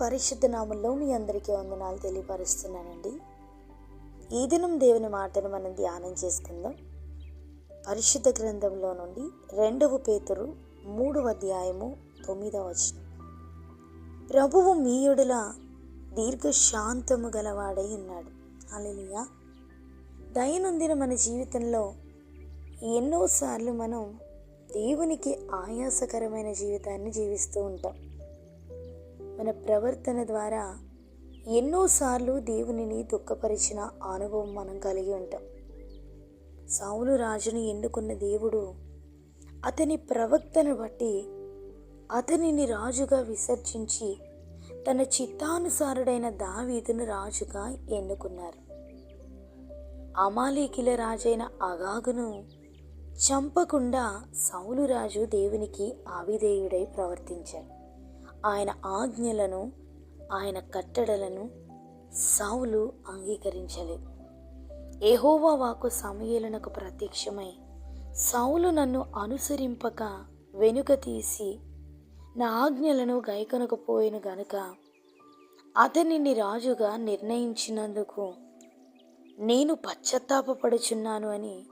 పరిశుద్ధ నామంలో మీ అందరికీ వందనాలు తెలియపరుస్తున్నానండి. ఈ దినం దేవుని మాటను మనం ధ్యానం చేసుకుందాం. పరిశుద్ధ గ్రంథంలో నుండి రెండవ పేతురు మూడవ అధ్యాయము తొమ్మిదవ వచనం. ప్రభువు మీయుడుల దీర్ఘశాంతము గలవాడై ఉన్నాడు. అలెలుయా దైనందిన మన జీవితంలో ఎన్నోసార్లు మనం దేవునికి ఆయాసకరమైన జీవితాన్ని జీవిస్తూ ఉంటాం. మన ప్రవర్తన ద్వారా ఎన్నోసార్లు దేవునిని దుఃఖపరిచిన అనుభవం మనం కలిగి ఉంటాం. సౌలు రాజును ఎన్నుకున్న దేవుడు అతని ప్రవక్తను బట్టి అతనిని రాజుగా విసర్జించి తన చిత్తానుసారుడైన దావీదును రాజుగా ఎన్నుకున్నారు. అమాలేకిల రాజైన అగాగును చంపకుండా సౌలు రాజు దేవునికి ఆవిధేయుడై ప్రవర్తించాడు. ఆయన ఆజ్ఞలను ఆయన కట్టడలను సౌలు అంగీకరించలేదు ఏహోవా వాకు సమయలనకు ప్రత్యక్షమై సౌలు నన్ను అనుసరింపక వెనుక తీసి నా ఆజ్ఞలను గైకొనకపోయిన గనుక అతనిని రాజుగా నిర్ణయించినందుకు నేను పశ్చాత్తాపపడుచున్నాను అని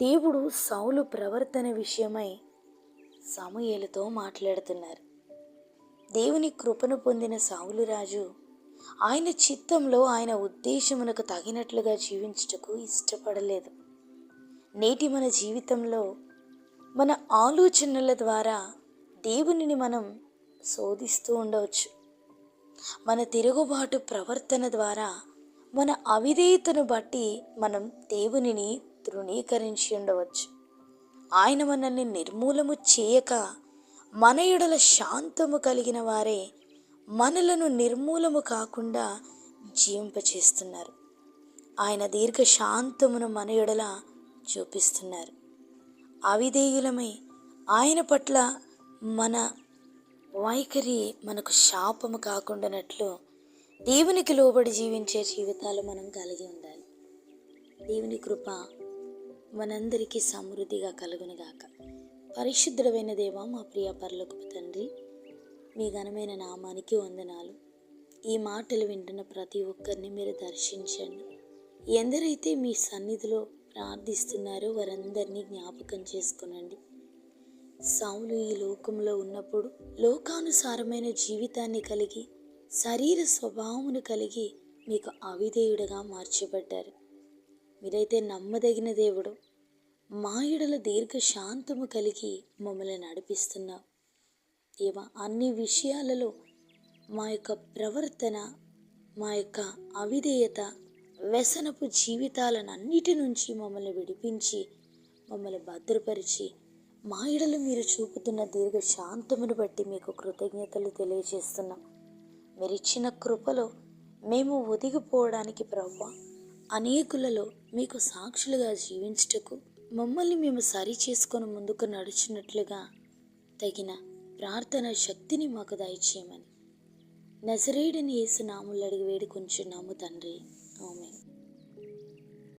దేవుడు సౌలు ప్రవర్తన విషయమై సమయలతో మాట్లాడుతున్నారు. దేవుని కృపను పొందిన సావులురాజు ఆయన చిత్తంలో ఆయన ఉద్దేశమునకు తగినట్లుగా జీవించుటకు ఇష్టపడలేదు. నేటి మన జీవితంలో మన ఆలోచనల ద్వారా దేవునిని మనం శోధిస్తూ ఉండవచ్చు. మన తిరుగుబాటు ప్రవర్తన ద్వారా మన అవిధేయతను బట్టి మనం దేవునిని తృణీకరించి ఉండవచ్చు. ఆయన మనల్ని నిర్మూలము చేయక మన ఎడల శాంతము కలిగిన వారే మనలను నిర్మూలము కాకుండా జీవింపచేస్తున్నారు. ఆయన దీర్ఘ శాంతమును మన ఎడల చూపిస్తున్నారు. అవిధేయులమై ఆయన పట్ల మన వైఖరి మనకు శాపము కాకుండానట్లు దేవునికి లోబడి జీవించే జీవితాలు మనం కలిగి ఉండాలి. దేవుని కృప మనందరికీ సమృద్ధిగా కలుగునుగాక. పరిశుద్ధుడమైన దేవ మా ప్రియ పరలోకపు తండ్రి మీ ఘనమైన నామానికి వందనాలు. ఈ మాటలు వింటున్న ప్రతి ఒక్కరిని మీరు దర్శించండి. ఎందరైతే మీ సన్నిధిలో ప్రార్థిస్తున్నారో వారందరినీ జ్ఞాపకం చేసుకునండి. సౌలు ఈ లోకంలో ఉన్నప్పుడు లోకానుసారమైన జీవితాన్ని కలిగి శరీర స్వభావమును కలిగి మీకు అవిధేయుడిగా మార్చబడ్డారు. మీరైతే నమ్మదగిన దేవుడు మా దీర్ఘ శాంతము కలిగి మమ్మల్ని నడిపిస్తున్నావు దేవా అన్ని విషయాలలో మా యొక్క ప్రవర్తన మా యొక్క అవిధేయత వ్యసనపు జీవితాలను అన్నిటి నుంచి మమ్మల్ని విడిపించి మమ్మల్ని భద్రపరిచి మా ఎడలు మీరు చూపుతున్న దీర్ఘ శాంతమును బట్టి మీకు కృతజ్ఞతలు తెలియజేస్తున్నాం. మీరు ఇచ్చిన కృపలో మేము ఒదిగిపోవడానికి ప్రవ్వ అనేకులలో మీకు సాక్షులుగా జీవించుటకు మమ్మల్ని మేము సరి చేసుకొని ముందుకు నడుచున్నట్లుగా తగిన ప్రార్థన శక్తిని మాకు దయచేయమని. నజరేడని వేసి నాములు అడిగి వేడుకొంచున్నాము తండ్రి. ఆమె